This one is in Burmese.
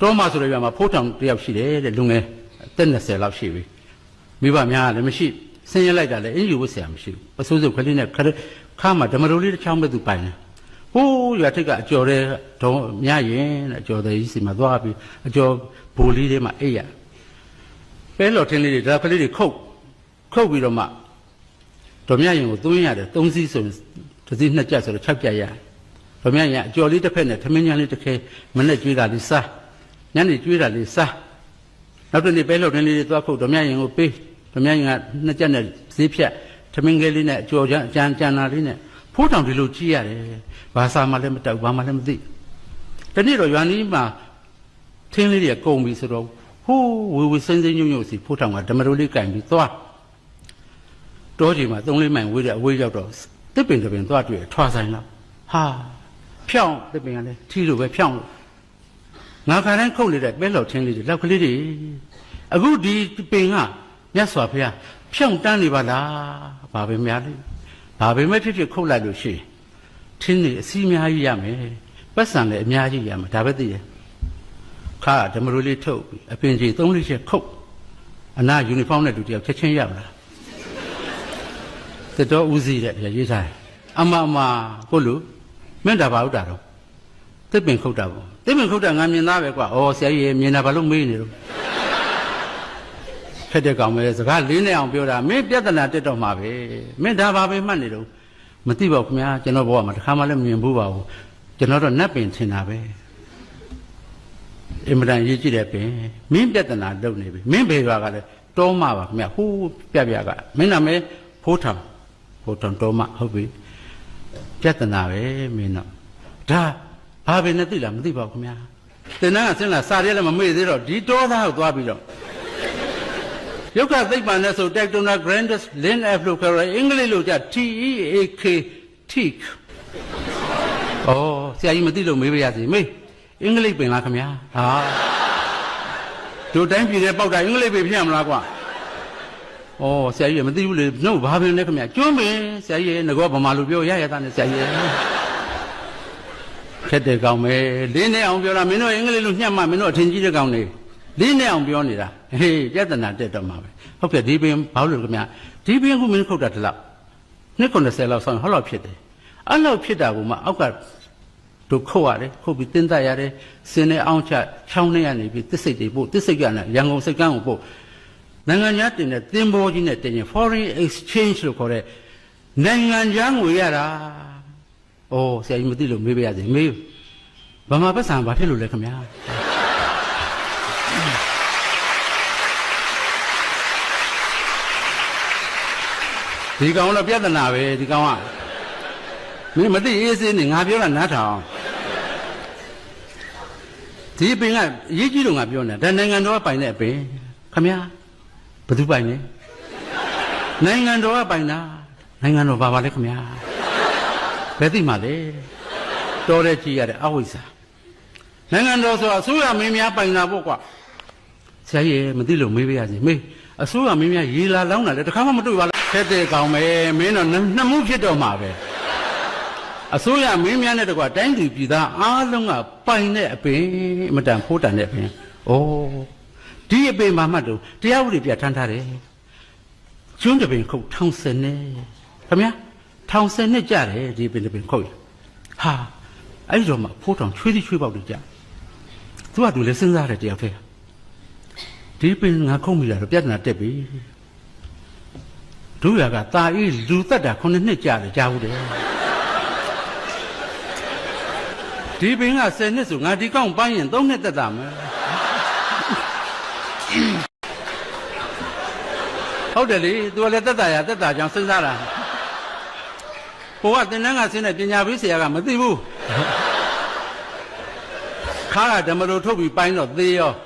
တောမဆိုတဲ့ရွာမှာဖိုးထောင်တယောက်ရှိတယ်တဲ့လူငယ်အသက်20လောက်ရှိပြီမိဘများကလည်းမရှိဆင်းရဲလိုက်တာလည်းအင်ယူဝတ်ဆရာမရှိဘူးအစိုးစုကလေးနဲ့ခရခါမှာဓမ္မရိုလေးတစ်ချောင်းပဲသူပိုင်တယ်ဟိုးရွာထိပ်ကအကျော်တဲ့ဒေါမြရင်တဲ့အကျော်တဲ့ကြီးစီမှာသွားပြီးအကျော်ဘိုလ်လေးတွေမှာအိပ်ရပဲလော်ထင်းလေးတွေဒါကလေးတွေခုတ်ခုတ်ပြီးတော့မှဒေါမြရင်ကိုသွင်းရတယ်၃စီးဆိုရင်တစ်စီးနှစ်ကြက်ဆိုတော့၆ကြက်ရတယ်ဒေါမြရင်ကအကျော်လေးတစ်ဖက်နဲ့သမင်းညာလေးတစ်ခဲမနဲ့ကျွေးတာလေးစား ညနေကျွေးတာလေးစားနောက်တစ်နေ့ပဲလော်ထင်းလေးတွေသွားခုတ်ဒေါမြရင်ကိုပေးဒေါမြရင်ကနှစ်ကြက်နဲ့ဈေးဖြတ်သမင်းကလေးနဲ့အကျော်ကြအကြံကြံနာလေးနဲ့ဖိုးတောင်ဒီလိုကြည့်ရတယ်ဘာသာမှလည်းမတောက်ဘာမှလည်းမသိတနေ့တော့ရွာနီးမှာထင်းလေးတွေကကုန်ပြီဆိုတော့ဟိုးဝေဝေစင်းစင်းညွန့်ညွန့်စီဖိုးတောင်ကဓမ္မရိုးလေးကင်ပြီးသွားတောကြီးမှာသုံးလေးမိုင်ဝေးတဲ့အဝေးရောက်တော့တစ်ပင်တစ်ပင်သွားတွေ့ထွာဆိုင်လောက်ဟာဖြောင်းတစ်ပင်ကလည်းထီလိုပဲဖြောင်းလို့ ငါခါတိုင်းခုတ်နေတဲ့ပဲလော်ထင်းလေးတွေလောက်ကလေးတွေအခုဒီပင်ကမြတ်စွာဘုရားဖြောင်းတန်းနေပါလားဘာပဲများလဲဘာပဲမဲ့ဖြစ်ဖြစ်ခုတ်လိုက်လို့ရှိရင်ထင်းနေအစီအများကြီးရမယ်ပတ်စံလည်းအများကြီးရမယ်ဒါပဲသိတယ်ခါဓမ္မရိုးလေးထုတ်ပြီးအပင်ကြီးသုံးလေးချက်ခုတ်အနာယူနီဖောင်းနဲ့တူတယောက်ချက်ချင်းရောက်လာတတော်ဦးစီးတဲ့ရေးထားတယ်အမအမကိုလူမင်းဒါဘာဟုတ်တာ တော့တစ်ပင်ခုတ်တာပေါ့တစ်ပင်ခုတ်တာငါမြင်သားပဲကွာဩဆရာကြီးရေမြင်တာဘာလို့မေးနေတော့ဖက်တဲ့ကောင်ပဲစကားလေးနဲ့အောင်ပြောတာမင်းပြဿနာတက်တော့မှာပဲမင်းဒါဘာပဲမှတ်နေတော့မသိပါဘူးခင်ဗျာကျွန်တော်ဘဝမှာတစ်ခါမှလည်းမမြင်ဘူးပါဘူးကျွန်တော်တော့နတ်ပင်ထင်တာပဲအင်မတန်ရေးကြည့်တဲ့ပင်မင်းပြဿနာလုပ်နေပြီမင်းဘေရွာကလည်းတောမပါခင်ဗျာဟိုးပြပြကမင်းနာမည်ဖိုးထောင်ဖိုးထောင်တောမဟုတ်ပြီပြဿနာပဲမင်းတော့ဒါ ဘာပဲနဲ့သိလားမသိပါဘူးခင်ဗျာတင်တန်းကဆင်းလာစာရဲလည်းမမေ့သေးတော့ဒီတောသားကိုသွားပြီးတော့ယုတ်ကသိပ္ပံနဲ့ဆို Tectona Grandis Lin F လို့ခေါ်ရအင်္ဂလိပ်လိုကြ T E A K teak ဩဆရာကြီးမသိလို့မေးပါရစေမေးအင်္ဂလိပ်ပင်လားခင်ဗျာဟာတို့တိုင်းပြည်တဲ့ပေါက်တာအင်္ဂလိပ်ပင်ဖြစ်ရမလားကွာဩဆရာကြီးမသိဘူးလေနှုတ်ဘာပင်လဲခင်ဗျာကျွန်းပင်ဆရာကြီးငကောဗမာလူပြောရရတာနဲ့ဆရာကြီး ခက်တဲ့ကောင်ပဲလင်းနဲ့အောင်ပြောတာမင်းတို့အင်္ဂလိပ်လိုညှက်မှမင်းတို့အထင်ကြီးတဲ့ကောင်နေလင်းနဲ့အောင်ပြောနေတာဟေးပြဿနာတက်တော့မှာပဲဟုတ်ကဲ့ဒီပင်ဘာလို့လဲခင်ဗျာဒီပင်ကမင်းခုတ်တာတလောက်နှစ်90လောက်ဆောင်းဟောလောက်ဖြစ်တယ်အဲ့လောက်ဖြစ်တာကမှအောက်ကတို့ခုတ်ရတယ်ခုတ်ပြီးတင်းတက်ရတယ်စင်းနဲ့အောင်ချချောင်းနဲ့ကနေပြီးတစ်စိတ်တွေပို့တစ်စိတ်ကလည်းရန်ကုန်စိတ်ကန်းကိုပို့နိုင်ငံခြားတင်တဲ့သင်္ဘောကြီးနဲ့တင်ရင် foreign exchange လို့ခေါ်တဲ့နိုင်ငံခြားငွေရတာ။ အိုးဆရာကြီးမသိလို့မေးပါရစေမေး။ဗမာပတ်စံဘာဖြစ်လို့လဲခင်ဗျာ။ဒီကောင်တော့ပြဿနာပဲဒီကောင်ကမင်းမသိအေးစေးနေငါပြောတာနားထောင်ဒီပင်ကအရေးကြီးလို့ငါပြောနေတာဒါနိုင်ငံတော်ကပိုင်တဲ့အပင်ခမညာဘယ်သူပိုင်လဲနိုင်ငံတော်ကပိုင်တာနိုင်ငံတော်ဘာပါလဲခမညာ ဘယ်သိမှလဲတော်တဲ့ကြည်ရတဲ့အဝိဇ္ဇာနိုင်ငံတော်ဆိုတာအစိုးရမင်းများပိုင်တာပေါ့ကွာဆရာကြီးမသိလို့မေးပါရစေမေးအစိုးရမင်းများရေလာလောင်းတာလေတခါမှမတွေ့ပါလားခက်တဲ့ကောင်ပဲမင်းတော့နှစ်မှုဖြစ်တော့မှာပဲအစိုးရမင်းများနဲ့တကွာတိုင်းသူပြည်သားအားလုံးကပိုင်တဲ့အပင်အမတန်ဖိုးတန်တဲ့အပင်ဩဒီအပင်မှာမှတ်တော့တရားဥပဒေပြဋ္ဌာန်းထားတယ်ကျွန်းတပင်ခုတ်ထောင်စနေခမညာ ထောင်စနေကြတယ်ဒီပင်တပင်ခုတ်ရဟာအဲ့ဒီတော့မှဖိုးထောင်ချွေးသည်ချွေးပေါက်တွေကြသူကသူလည်းစဉ်းစားတယ်တယောက်တည်းဒီပင်ငါခုတ်မိတာတော့ပြဿနာတက်ပြီတို့ရကตาအေးလူသက်တာခုနှစ်နှစ်ကြာတယ်ကြားဘူးတယ်ဒီပင်က10နှစ်ဆိုငါဒီကောင်းပိုင်းရင်3နှစ်သက်တာမယ်ဟုတ်တယ်လေသူကလည်းသက်တာရသက်တာကြောင့်စဉ်းစားတာ ဟိုကတင်တန်းကဆင်းတဲ့ပညာပေးဆရာကမသိဘူးခါကဓမ္မလိုထုတ်ပြီးပိုင်းတော့သေးရော